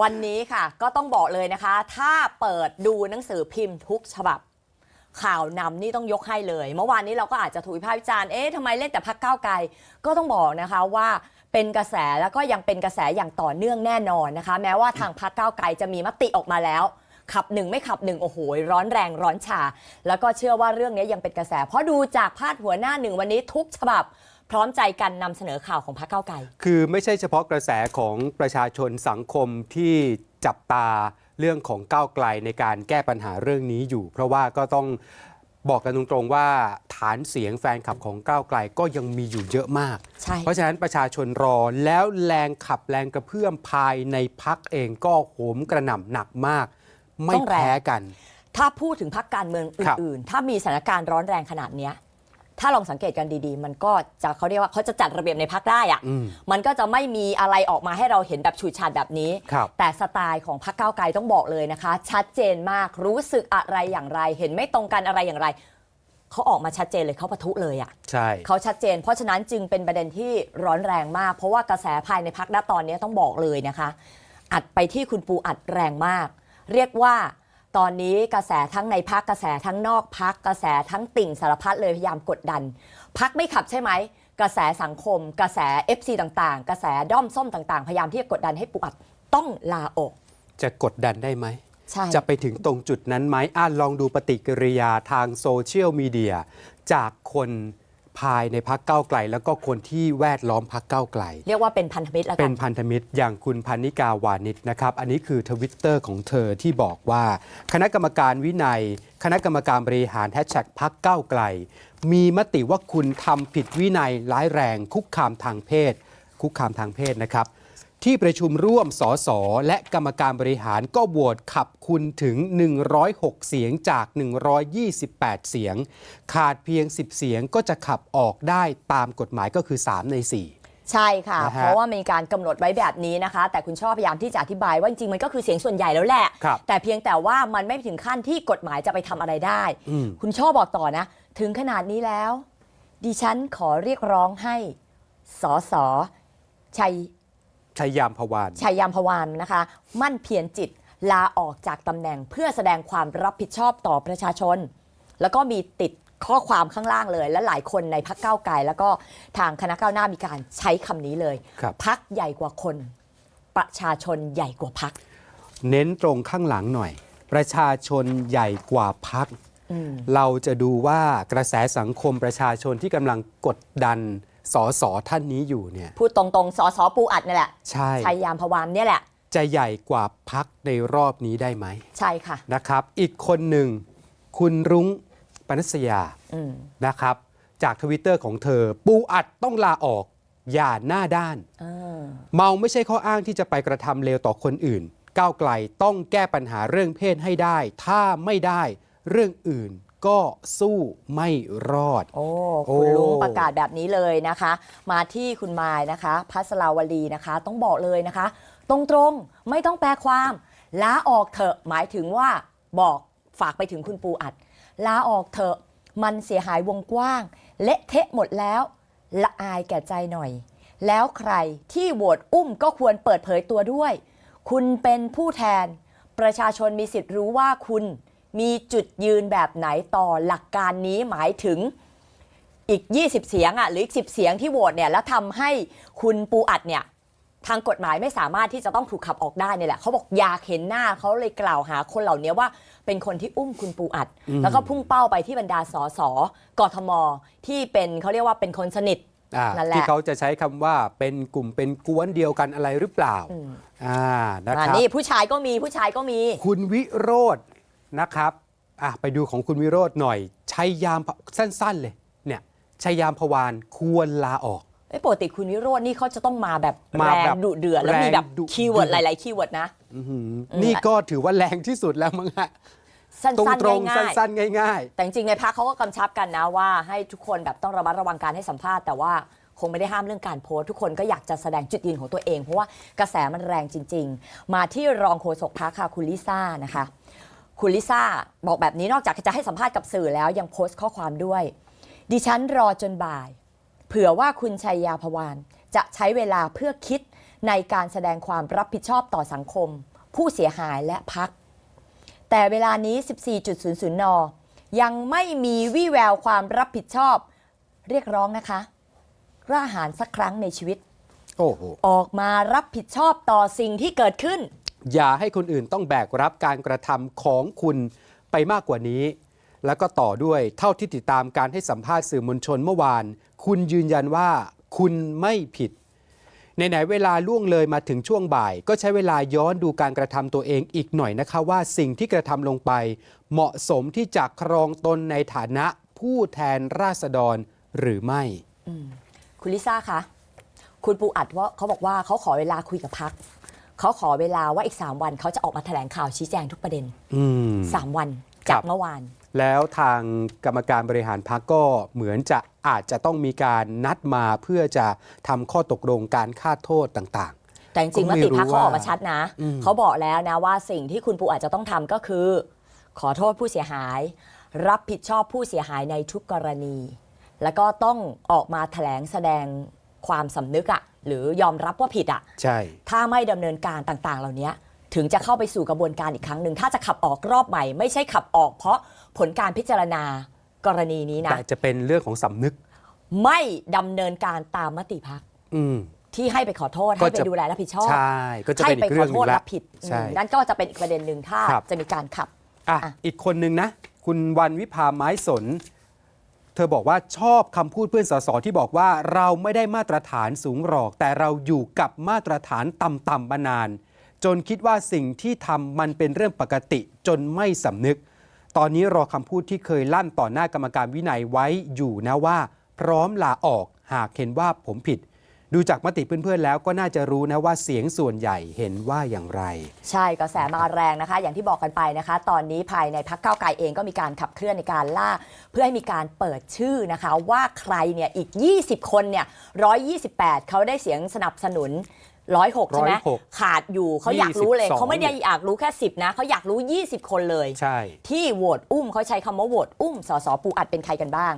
วันนี้ค่ะก็ต้องบอกเลยนะคะ ถ้าเปิดดูหนังสือพิมพ์ทุกฉบับ ข่าวนำนี่ต้องยกให้เลย เมื่อวานนี้เราก็อาจจะถูกวิพากษ์วิจารณ์เอ๊ะทำไมเล่นแต่พักก้าวไกล ก็ต้องบอกนะคะว่าเป็นกระแสแล้วก็ยังเป็นกระแสอย่างต่อเนื่องแน่นอนนะคะ แม้ว่าทางพักก้าวไกลจะมีมติออกมาแล้ว ขับหนึ่งไม่ขับหนึ่งโอ้โหร้อนแรงร้อนชา แล้วก็เชื่อว่าเรื่องนี้ยังเป็นกระแส เพราะดูจากพาดหัวหน้าหนึ่งวันนี้ทุกฉบับ พร้อมใจกันนำเสนอข่าวของพรรคก้าวไกล คือไม่ใช่เฉพาะกระแสของประชาชนสังคมที่จับตาเรื่องของก้าวไกลในการแก้ปัญหาเรื่องนี้อยู่ เพราะว่าก็ต้องบอกกันตรงๆว่าฐานเสียงแฟนคลับของก้าวไกลก็ยังมีอยู่เยอะมาก ใช่ เพราะฉะนั้นประชาชนรอแล้วแรงขับแรงกระเพื่อมภายในพักเองก็โหมกระหน่ำหนักมาก ไม่ต้องแรง แพ้กัน ถ้าพูดถึงพักการเมืองครับอื่น ๆ ถ้ามีสถานการณ์ร้อนแรงขนาดเนี้ย ถ้าลองสังเกตกันดีๆ มันก็จะเขาเรียกว่าเขาจะจัดระเบียบในพักได้อะอืมมันก็จะไม่มีอะไรออกมาให้เราเห็นแบบฉูดฉาดแบบนี้ครับแต่สไตล์ของพักก้าวไกลต้องบอกเลยนะคะ ชัดเจนมากรู้สึกอะไรอย่างไร เห็นไม่ตรงกันอะไรอย่างไรเขาออกมาชัดเจนเลยเขาปะทุเลยอะใช่เขาชัดเจน เพราะฉะนั้นจึงเป็นประเด็นที่ร้อนแรงมาก เพราะว่ากระแสภายในพักณตอนนี้ต้องบอกเลยนะคะ อัดไปที่คุณปูอัดแรงมาก เรียกว่า ตอนนี้กระแสทั้งในพักกระแสทั้งนอกพักกระแสทั้งติ่งสารพัดเลยพยายามกดดัน พักไม่ขับใช่ไหมกระแสสังคม กระแส FC ต่างๆ กระแสด้อมส้มต่างๆ พยายามที่จะกดดันให้ปูอัดต้องลาออก จะกดดันได้ไหม ใช่ จะไปถึงตรงจุดนั้นไหมอ่านลองดูปฏิกิริยาทางโซเชียลมีเดียจากคน ภายในพักเก้าวไกล แล้วก็คนที่แวดล้อมพักเก้าวไกล เรียกว่าเป็นพันธมิตรแล้วเป็กันนพันธมิตรอย่างคุณพันนิกาวานิชนะครับ อันนี้คือทวิตเตอร์ของเธอที่บอกว่า คณะกรรมการวินัย คณะกรรมการบริหารแฮชแท็กพักเก้าวไกล มีมติว่าคุณทำผิดวินัยร้ายแรงคุกคามทางเพศ คุกคามทางเพศนะครับ ที่ประชุมร่วมสสและกรรมการบริหารก็โหวตขับคุณถึง 106 เสียงจาก 128 เสียง ขาดเพียง 10 เสียงก็จะขับออกได้ตามกฎหมายก็คือ 3 ใน 4ใช่ค่ะนะฮะเพราะว่ามีการกำหนดไว้แบบนี้นะคะ แต่คุณชอบพยายามที่จะอธิบายว่าจริงๆ มันก็คือเสียงส่วนใหญ่แล้วแหละครับแต่เพียงแต่ว่ามันไม่ถึงขั้นที่กฎหมายจะไปทำอะไรได้อืมคุณชอบบอกต่อนะ ถึงขนาดนี้แล้ว ดิฉันขอเรียกร้องให้สอสอชัย ชัยยามพวาน ชัยยามพวานนะคะ มั่นเพียรจิตลาออกจากตำแหน่งเพื่อแสดงความรับผิดชอบต่อประชาชน แล้วก็มีติดข้อความข้างล่างเลย และหลายคนในพักเก้าวไกล แล้วก็ทางคณะก้าวหน้ามีการใช้คำนี้เลย ครับ พักใหญ่กว่าคน ประชาชนใหญ่กว่าพัก เน้นตรงข้างหลังหน่อย ประชาชนใหญ่กว่าพักอืมเราจะดูว่ากระแสสังคมประชาชนที่กำลังกดดัน สอสอท่านนี้อยู่เนี่ยพูดตรงๆสอสอปูอัดนี่แหละใช่ชัยยามพวานเนี่ยแหละ จะใหญ่กว่าพักในรอบนี้ได้ไหมใช่ค่ะนะครับ อีกคนหนึ่งคุณรุ้งปนัสยาอืมนะครับ จากทวิตเตอร์ของเธอ ปูอัดต้องลาออกอย่าหน้าด้านเออเมาไม่ใช่ข้ออ้างที่จะไปกระทำเลวต่อคนอื่น ก้าวไกลต้องแก้ปัญหาเรื่องเพศให้ได้ ถ้าไม่ได้เรื่องอื่น ก็สู้ไม่รอดโอ้โอ้คุณลุงประกาศแบบนี้เลยนะคะ มาที่คุณมายนะคะ พัสลาวลีนะคะ ต้องบอกเลยนะคะ ตรงๆไม่ต้องแปลความลาออกเถอะหมายถึงว่าบอกฝากไปถึงคุณปูอัดลาออกเถอะมันเสียหายวงกว้าง เละเทะหมดแล้วละอายแก่ใจหน่อย แล้วใครที่โหวตอุ้มก็ควรเปิดเผยตัวด้วย คุณเป็นผู้แทน ประชาชนมีสิทธิ์รู้ว่าคุณ มีจุดยืนแบบไหนต่อหลักการนี้หมายถึงอีก 20 เสียงอะหรืออีก 10 เสียงที่โหวตเนี่ยแล้วทำให้คุณปูอัดเนี่ยทางกฎหมายไม่สามารถที่จะต้องถูกขับออกได้เนี่ยแหละเขาบอกอยากเห็นหน้าเขาเลยกล่าวหาคนเหล่านี้ว่าเป็นคนที่อุ้มคุณปูอัด แล้วก็พุ่งเป้าไปที่บรรดาสสกทม ที่เป็นเขาเรียกว่าเป็นคนสนิทอ่านั่นแหละที่เขาจะใช้คำว่าเป็นกลุ่มเป็นกวนเดียวกันอะไรหรือเปล่าอ่านะคอ่ารับนี่ผู้ชายก็มีผู้ชายก็มี คุณวิโรจ น์นะครับอะไปดูของคุณวิโรจน์หน่อย ชัยยามสั้น ๆเลยเนี่ยชัยยามพวานควรลาออกไอ้ยปกติคุณวิโรจน์นี่เขาจะต้องมาแบบมาแรแบงบดุเดือดแล้วมีแบบแรงดุคีย์เวิร์ดเดืหอด ลาย ๆ คีย์เวิร์ดนะ อื้อหือนี่ก็ถือว่าแรงที่สุดแล้วมั้งฮะสั้น ตรงๆตรงง่ายๆๆสั้น ๆ ง่ายแต่จริง ๆ ในพักเขาก็กำชับกันนะว่าให้ทุกคนแบบต้องระมัดระวังการให้สัมภาษณ์แต่ว่าคงไม่ได้ห้ามเรื่องการโพสต์ทุกคนก็อยากจะแสดงจุดยืนของตัวเอง เพราะว่ากระแสมันแรงจริง ๆ มาที่รองโฆษกพักค่ะคุณลิซ่านะคะ คุณลิซ่าบอกแบบนี้นอกจากจะให้สัมภาษณ์กับสื่อแล้วยังโพสต์ข้อความด้วย ดิฉันรอจนบ่าย เผื่อว่าคุณชัยยาพวานจะใช้เวลาเพื่อคิดในการแสดงความรับผิดชอบต่อสังคม ผู้เสียหายและพัก แต่เวลานี้ 14.00 น ยังไม่มีวี่แววความรับผิดชอบ เรียกร้องนะคะกล้าหาญสักครั้งในชีวิต โอ้โห ออกมารับผิดชอบต่อสิ่งที่เกิดขึ้น อย่าให้คนอื่นต้องแบกรับการกระทำของคุณไปมากกว่านี้ แล้วก็ต่อด้วยเท่าที่ติดตามการให้สัมภาษณ์สื่อมวลชนเมื่อวาน คุณยืนยันว่าคุณไม่ผิดในไหนเวลาล่วงเลยมาถึงช่วงบ่าย ก็ใช้เวลาย้อนดูการกระทำตัวเองอีกหน่อยนะคะว่าสิ่งที่กระทำลงไป เหมาะสมที่จะครองตนในฐานะผู้แทนราษฎรหรือไม่ คุณลิซ่าคะ คุณปูอัดว่าเขาบอกว่าเขาขอเวลาคุยกับพัก เขาขอเวลาว่าอีก 3 วันเขาจะออกมาแถลงข่าวชี้แจงทุกประเด็น อืม 3 วันครัจากบ เมื่อวาน แล้วทางกรรมการบริหารพักก็เหมือนจะอาจจะต้องมีการนัดมาเพื่อจะทำข้อตกลงการค่าโทษต่าง แต่จริงๆก็มไม่ติรู้พักเขาว่าออกมาชัดนะ อืม เขาบอกแล้วนะว่าสิ่งที่คุณปูอาจจะต้องทำก็คือ ขอโทษผู้เสียหาย รับผิดชอบผู้เสียหายในทุกกรณี แล้วก็ต้องออกมาแถลงแสดง ความสำนึกอะหรือยอมรับว่าผิดอะๆใช่ ถ้าไม่ดำเนินการต่างๆ เหล่านี้ถึงจะเข้าไปสู่กระบวนการอีกครั้งหนึ่งถ้าจะขับออกรอบใหม่ ไม่ใช่ขับออกเพราะผลการพิจารณากรณีนี้นะ แต่จะเป็นเรื่องของสำนึก ไม่ดำเนินการตามมติพักอืม ที่ให้ไปขอโทษ ก็ให้ไปจะดูแลรับผิดชอบใช่ ก็จะให้เป็นไปอีกขเรื่อองหโทนึษงละรับผิดใช่อืมนั่นก็จะเป็นอีกประเด็นหนึ่งถ้าครับ จะมีการขับ อะ อะ อีกคนนึงนะ คุณวันวิภาไม้สน เธอบอกว่าชอบคำพูดเพื่อนสสที่บอกว่าเราไม่ได้มาตรฐานสูงหรอก แต่เราอยู่กับมาตรฐานต่ำๆมานาน จนคิดว่าสิ่งที่ทำมันเป็นเรื่องปกติจนไม่สำนึก ตอนนี้รอคำพูดที่เคยลั่นต่อหน้ากรรมการวินัยไว้อยู่นะว่า พร้อมลาออกหากเห็นว่าผมผิด ดูจากมติเพื่อนๆแล้วก็น่าจะรู้นะว่าเสียงส่วนใหญ่เห็นว่าอย่างไร ใช่กระแสมาแรงนะคะ อย่างที่บอกกันไปนะคะ ตอนนี้ภายในพักเก้าวไกลเองก็มีการขับเคลื่อนในการล่า เพื่อให้มีการเปิดชื่อนะคะ ว่าใครเนี่ยอีก 20 คนเนี่ย128 เขาได้เสียงสนับสนุน106ใช่ไหม106ขาดอยู่เขาอยากรู้เลย 22 เขาไม่ได้อยากรู้แค่ 10 นะ เขาอยากรู้ 20 คนเลย ใช่ ที่โหวตอุ้มเขาใช้คำว่าโหวตอุ้มสสปูอัดเป็นใครกันบ้าง